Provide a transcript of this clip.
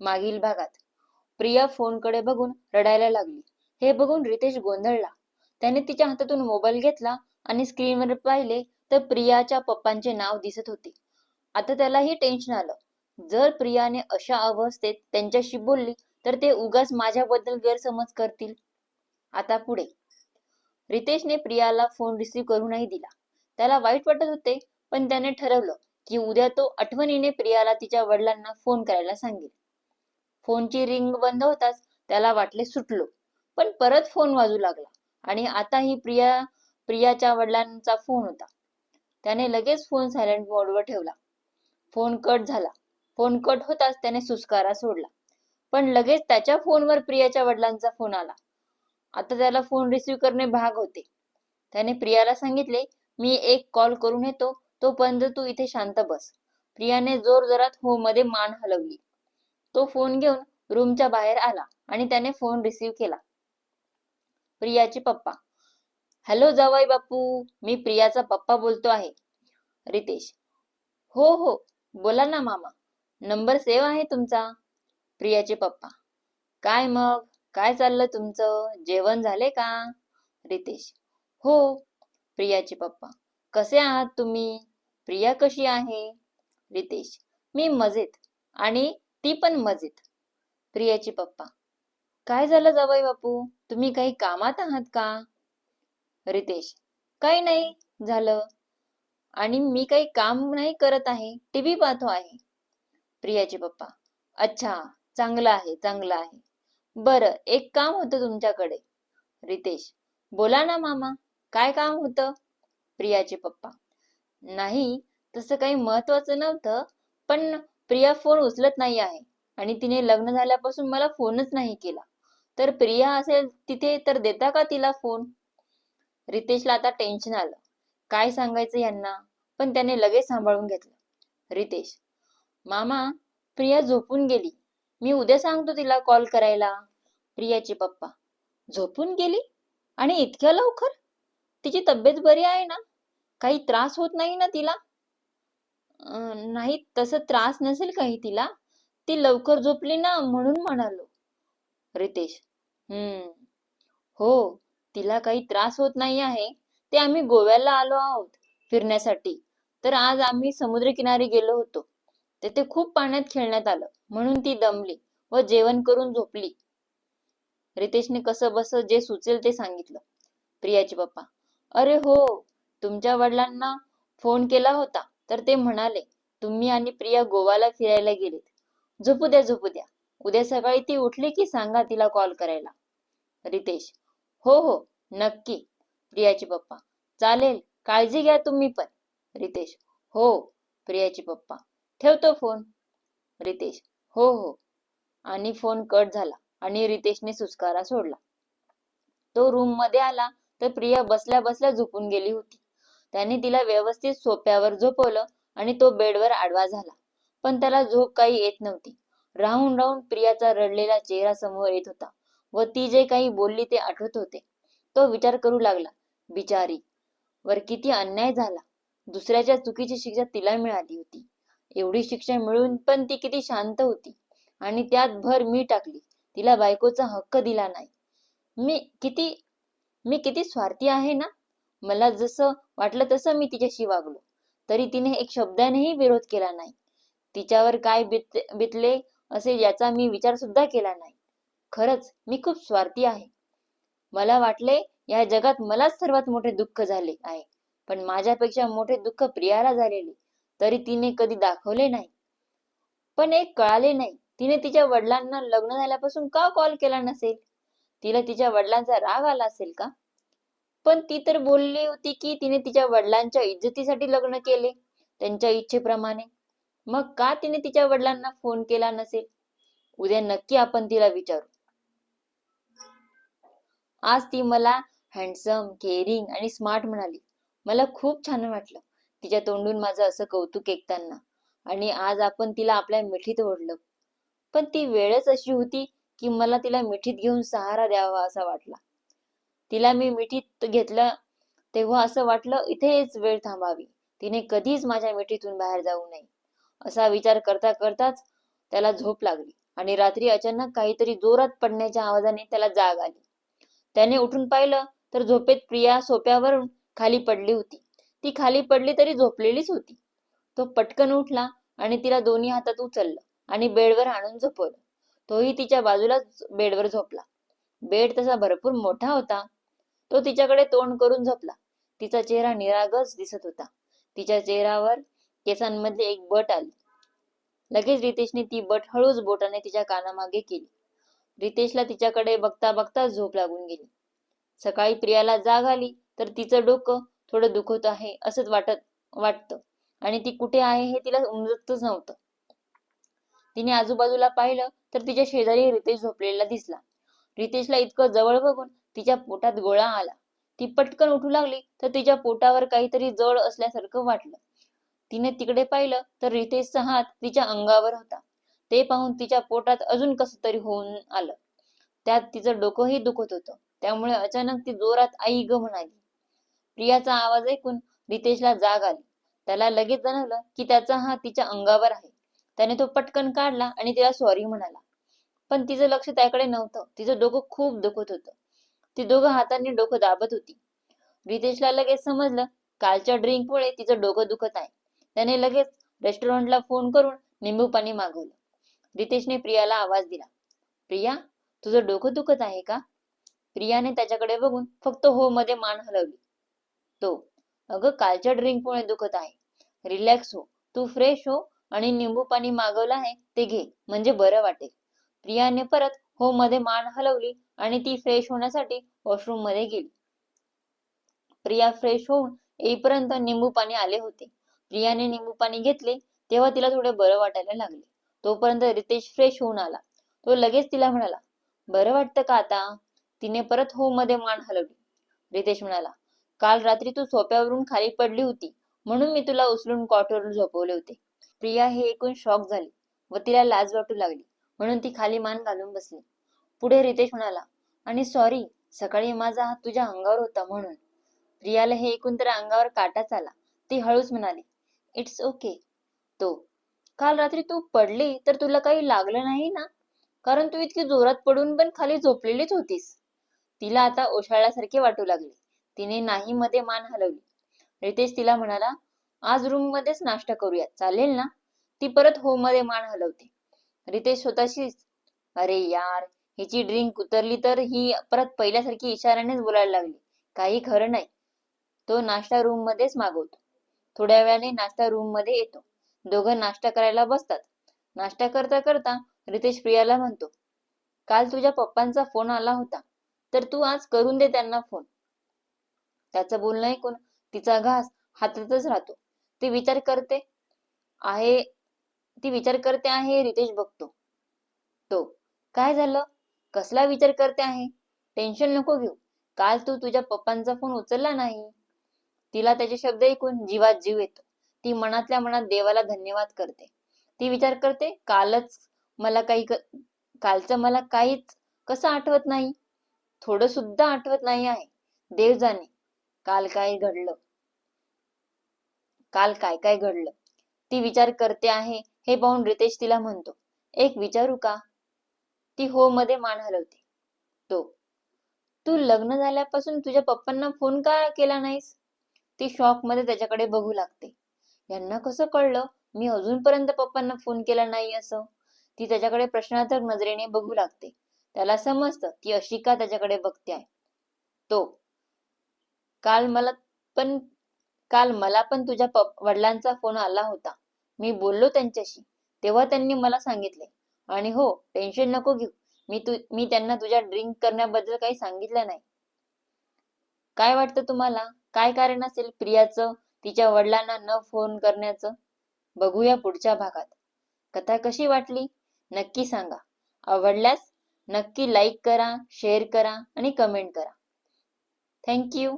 मागील भागात. प्रिया फोनकडे बघून रडायला लागली. हे बघून रितेश गोंधळला. त्याने तिच्या हातातून मोबाईल घेतला आणि स्क्रीनवर पाहिले तर प्रियाच्या पप्पांचे नाव दिसत होते. आता त्यालाही टेन्शन आलं. जर प्रियाने अशा अवस्थेत त्यांच्याशी बोलली तर ते उगाच माझ्याबद्दल गैरसमज करतील. आता पुढे. रितेशने प्रियाला फोन रिसीव्ह करू नाही दिला. त्याला वाईट वाटत होते पण त्याने ठरवलं की उद्या तो आठवणीने प्रियाला तिच्या वडिलांना फोन करायला सांगेल. फोनची रिंग बंद होताच त्याला वाटले सुटलो. पण परत फोन वाजू लागला आणि आताही प्रिया प्रियाच्या वडिलांचा फोन होता. त्याने लगेच फोन सायलेंट मोडवर ठेवला. फोन कट झाला. फोन कट होताच त्याने सुस्कारा सोडला. पण लगेच त्याच्या फोनवर प्रियाच्या वडिलांचा फोन आला. आता त्याला फोन रिसीव्ह करणे भाग होते. त्याने प्रियाला सांगितले मी एक कॉल करून येतो. तोपर्यंत तू इथे शांत बस. प्रियाने जोर जोरात हो मध्ये मान हलवली. तो फोन घेऊन रूमच्या बाहेर आला आणि त्याने फोन रिसीव्ह केला. प्रियाचे पप्पा. हॅलो जावाई बापू मी प्रियाचा पप्पा बोलतो आहे. रितेश. हो हो बोला ना मामा. नंबर सेव्ह आहे तुमचा? प्रियाचे पप्पा. काय मग? काय चाललं तुमचं? जेवण झाले का? रितेश. हो प्रियाचे पप्पा. कसे आहात तुम्ही? प्रिया कशी आहे? रितेश. मी मजेत. आणि ती पण मजेत. प्रियाचे पप्पा. काय झालं जावई बापू? तुम्ही काही कामात आहात का? रितेश. काही नाही झालं. आणि मी काही काम नाही करत आहे टीव्ही पाहतो आहे. प्रियाचे पप्पा. अच्छा चांगलं आहे चांगलं आहे. बरं एक काम होतं तुमच्याकडे. रितेश. बोला ना मामा काय काम होतं? प्रियाचे पप्पा. नाही तसं काही महत्वाचं नव्हतं पण प्रिया फोन उचलत नाही आहे. आणि तिने लग्न झाल्यापासून मला फोनच नाही केला. तर प्रिया असेल तिथे तर देता का तिला फोन रितेशला आता टेन्शन आलं. काय सांगायचं यांना? पण त्याने लगेच सांभाळून घेतलं. रितेश मामा प्रिया झोपून गेली. मी उद्या सांगतो तिला कॉल करायला. प्रियाचे पप्पा झोपून गेली? आणि इतक्या लवकर? तिची तब्येत बरी आहे ना? काही त्रास होत नाही ना तिला? नाही तसं त्रास नसेल काही तिला ती लवकर झोपली ना म्हणून म्हणालो. रितेश हम्म हो तिला काही त्रास होत नाही आहे ते आम्ही गोव्याला आलो आहोत फिरण्यासाठी. तर आज आम्ही समुद्रकिनारी गेलो होतो. तेथे खूप पाण्यात खेळण्यात आलं म्हणून ती दमली व जेवण करून झोपली. रितेशने कसं बस जे सुचेल ते सांगितलं. प्रियाचे पप्पा अरे हो तुमच्या वडिलांना फोन केला होता. तर ते म्हणाले तुम्ही आणि प्रिया गोवाला फिरायला गेलेत. झोपू द्या झोपू द्या. उद्या सकाळी ती उठली की सांगा तिला कॉल करायला. रितेश. हो हो. नक्की. प्रियाचे पप्पा. चालेल. काळजी घ्या तुम्ही पण. रितेश. हो. प्रियाचे पप्पा. ठेवतो फोन रितेश. हो हो. आणि फोन कट झाला आणि रितेशने सुस्कारा सोडला. तो रूममध्ये आला तर प्रिया बसल्या बसल्या झोपून गेली होती. त्याने तिला व्यवस्थित सोप्यावर झोपवलं आणि तो बेडवर आडवा झाला. पण त्याला झोप काही येत नव्हती. राहून राहून प्रियाचा रडलेला चेहरा समोर येत होता व ती जे काही बोलली ते आठवत होते. तो विचार करू लागला. बिचारी वर किती अन्याय झाला. दुसऱ्याच्या चुकीची शिक्षा तिला मिळाली होती. एवढी शिक्षा मिळून पण ती किती शांत होती. आणि त्यात भर मी टाकली. तिला बायकोचा हक्क दिला नाही. मी किती मी किती स्वार्थी आहे ना? मला जसं वाटलं तसं मी तिच्याशी वागलो. तरी तिने एक शब्दानेही विरोध केला नाही. तिच्यावर काय बित बितले असे याचा मी विचार सुद्धा केला नाही. खरंच मी खूप स्वार्थी आहे. मला वाटले या जगात मलाच सर्वात मोठे दुःख झाले आहे. पण माझ्यापेक्षा मोठे दुःख प्रियाला झालेले. तरी तिने कधी दाखवले नाही. पण एक कळाले नाही. तिने तिच्या वडिलांना लग्न झाल्यापासून का कॉल केला नसेल? तिला तिच्या वडिलांचा राग आला असेल का? पण ती तर बोलली होती की तिने तिच्या वडिलांच्या इज्जतीसाठी लग्न केले त्यांच्या इच्छेप्रमाणे. मग का तिने तिच्या वडिलांना फोन केला नसेल? उद्या नक्की आपण तिला विचारू. आज ती मला हँडसम केअरिंग आणि स्मार्ट म्हणाली. मला खूप छान वाटलं तिच्या तोंडून माझं असं कौतुक ऐकताना आणि आज आपण तिला आपल्या मिठीत ओढलं. पण ती वेळच अशी होती की मला तिला मिठीत घेऊन सहारा द्यावा असा वाटला. तिला मी मिठीत घेतलं तेव्हा असं वाटलं इथेच वेळ थांबावी. तिने कधीच माझ्या मिठीतून बाहेर जाऊ नये. असा विचार करता करताच त्याला झोप लागली आणि रात्री अचानक काहीतरी जोरात पडण्याच्या आवाजाने त्याला जाग आली. त्याने उठून पाहिलं तर झोपेत प्रिया सोप्यावरून खाली पडली होती. ती खाली पडली तरी झोपलेलीच होती. तो पटकन उठला आणि तिला दोन्ही हातात उचललं आणि बेडवर आणून झोपवलं. तोही तिच्या बाजूलाच बेडवर झोपला. बेड तसा भरपूर मोठा होता. तो तिच्याकडे तोंड करून झोपला. तिचा चेहरा निरागस दिसत होता. तिच्या चेहऱ्यावर केसांमधली एक बट आली. लगेच रितेशने ती बट हळूच बोटाने तिच्या कानामागे केली. रितेशला तिच्याकडे बघता बघता झोप लागून गेली. सकाळी प्रियाला जाग आली तर तिचं डोकं थोडं दुखत आहे असंच वाटत वाटतं. आणि ती कुठे आहे हे तिला उमजतच नव्हतं. तिने आजूबाजूला पाहिलं तर तिच्या शेजारी रितेश झोपलेला दिसला. रितेशला इतकं जवळ बघून तिच्या पोटात गोळा आला. ती पटकन उठू लागली तर तिच्या पोटावर काहीतरी जड असल्यासारखं वाटलं. तिने तिकडे पाहिलं तर रितेशचा हात तिच्या अंगावर होता. ते पाहून तिच्या पोटात अजून कस तरी होऊन आलं. त्यात तिचं डोकंही दुखत होतं. त्यामुळे अचानक ती जोरात आई ग म्हणाली. प्रियाचा आवाज ऐकून रितेशला जाग आली. त्याला लगेच जाणवलं की त्याचा हात तिच्या अंगावर आहे. त्याने तो पटकन काढला आणि तिला सॉरी म्हणाला. पण तिचं लक्ष त्याकडे नव्हतं. तिचं डोकं खूप दुखत होतं. ती दोघं हातांनी डोकं दाबत होती. रितेशला लगेच समजलं कालच्या ड्रिंकमुळे तिचं डोकं दुखत आहे. त्याने लगेच रेस्टॉरंटला फोन करून निंबू पाणी मागवलं. रितेशने प्रियाला आवाज दिला. प्रिया तुझं डोकं दुखत आहे का? प्रियाने त्याच्याकडे बघून फक्त हो मध्ये मान हलवली. तो अगं कालच्या ड्रिंकमुळे दुखत आहे. रिलॅक्स हो. तू फ्रेश हो आणि निंबू पाणी मागवलं आहे ते घे म्हणजे बरं वाटेल. प्रियाने परत हो मध्ये मान हलवली आणि ती फ्रेश होण्यासाठी वॉशरूममध्ये गेली. प्रिया फ्रेश होऊन येईपर्यंत निंबू पाणी आले होते. प्रियाने निंबू पाणी घेतले तेव्हा तिला थोडे बरं वाटायला लागले. तोपर्यंत रितेश फ्रेश होऊन आला. तो लगेच तिला म्हणाला बरं वाटतं का आता? तिने परत हो मध्ये मान हलवली. रितेश म्हणाला काल रात्री तू सोप्यावरून खाली पडली होती म्हणून मी तुला उचलून कॉटवर झोपवले होते. प्रिया हे ऐकून शॉक झाली व तिला लाज वाटू लागली म्हणून ती खाली मान घालून बसली. पुढे रितेश म्हणाला आणि सॉरी सकाळी माझा हात तुझ्या अंगावर होता म्हणून. प्रियाला हे ऐकून तर अंगावर काटाच आला. ती हळूच म्हणाली इट्स ओके तो काल रात्री तू पडली तर तुला काही लागलं नाही ना? कारण तू इतकी जोरात पडून पण खाली झोपलेलीच होतीस. तिला आता ओशाळल्यासारखे वाटू लागले. तिने नाही मध्ये मान हलवली. रितेश तिला म्हणाला आज रूम मध्येच नाश्ता करूया चालेल ना? ती परत हो मध्ये मान हलवते. रितेश स्वतःशीच अरे यार हिची ड्रिंक उतरली तर ही परत पहिल्यासारखी इशाऱ्यानेच बोलायला लागली. काही खरं नाही. तो नाश्ता रूम मध्येच मागवतो. थोड्या वेळाने नाश्ता रूममध्ये येतो. दोघं नाश्ता करायला बसतात. नाश्ता करता करता रितेश प्रियाला म्हणतो काल तुझ्या पप्पांचा फोन आला होता तर तू आज करून दे त्यांना फोन त्याचं बोलणं ऐकून तिचा घास हातातच राहतो. ती विचार करते आहे ती विचार करते आहे रितेश बघतो. तो काय झालं? कसला विचार करते आहे? टेन्शन नको घेऊ. काल तू तुझ्या पप्पांचा फोन उचलला नाही. तिला त्याचे शब्द ऐकून जीवात जीव येतो. ती मनातल्या मनात देवाला धन्यवाद करते. ती विचार करते कालच मला काही कालचं मला काहीच कसं आठवत नाही? थोडं सुद्धा आठवत नाही आहे. देव जाणे काल काय घडलं? काल काय काय घडलं? ती विचार करते आहे हे पाहून रितेश तिला म्हणतो एक विचारू का? ती हो मध्ये मान हलवते. तो तू लग्न झाल्यापासून तुझ्या पप्पांना फोन का केला नाहीस? ती शॉकमध्ये त्याच्याकडे बघू लागते. यांना कसं कळलं? मी अजूनपर्यंत पप्पांना फोन केला नाही असं. ती त्याच्याकडे प्रश्नार्थक नजरेने बघू लागते. त्याला समजतं ती अशी का त्याच्याकडे बघते आहे? तो काल मला पण काल मला पण तुझ्या वडिलांचा फोन आला होता. मी बोललो त्यांच्याशी. तेव्हा त्यांनी मला सांगितले. आणि हो टेन्शन नको घेऊ. मी तू मी त्यांना तुझ्या ड्रिंक करण्याबद्दल काही सांगितलं नाही. काय वाटतं तुम्हाला? काय कारण असेल प्रियाचं तिच्या वडिलांना न फोन करण्याचं? बघूया पुढच्या भागात. कथा कशी वाटली? नक्की सांगा. आवडल्यास नक्की लाईक करा शेअर करा आणि कमेंट करा. थँक्यू